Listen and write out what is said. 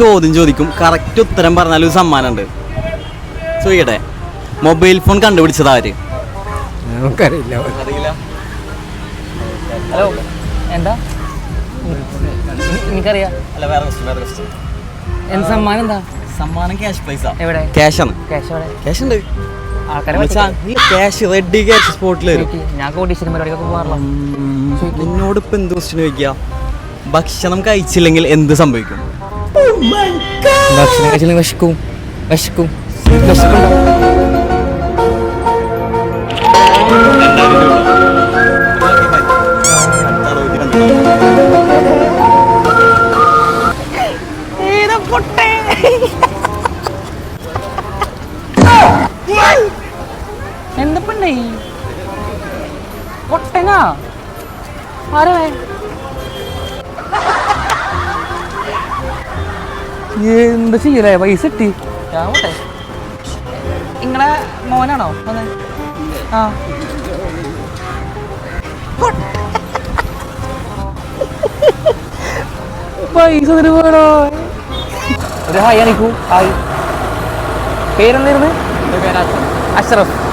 ചോദ്യം ചോദിക്കും. കറക്റ്റ് ഉത്തരം പറഞ്ഞാൽ ഒരു സമ്മാനമുണ്ട്. ചോദിക്കട്ടെ? മൊബൈൽ ഫോൺ കണ്ടുപിടിച്ചത് ആര്? നമുക്കറിയില്ല. അറിയില്ല ഹലോ എന്താ? എനിക്കറിയാം അല്ല വേറെ. എന്ത് സമ്മാനം എന്താ? സമ്മാനം ക്യാഷ് എവിടെ? ക്യാഷ് ആണ്. ക്യാഷ് എവിടെ? ക്യാഷ് ഉണ്ട്. നിന്നോട് ഇപ്പൊ എന്ത് ക്വസ്റ്റ്യൻ ചോദിക്കുക ഭക്ഷണം കഴിച്ചില്ലെങ്കിൽ എന്ത് സംഭവിക്കും? ഭക്ഷണം കഴിച്ചില്ലെങ്കിൽ വിശക്കും വിശക്കും വിശക്കും എന്താ പെണ്ണേ പൊട്ടനാ? ആരാ? എന്താ ചെയ്യലേ? പൈസ കിട്ടി. നിങ്ങളെ മോനാണോ? വന്നെ ആ. പൈസ തരുവാണോ ഒരു ഹായ് അണിക്കൂ. ഹായ്. പേരെന്തായിരുന്നു? അഷ്റഫ്.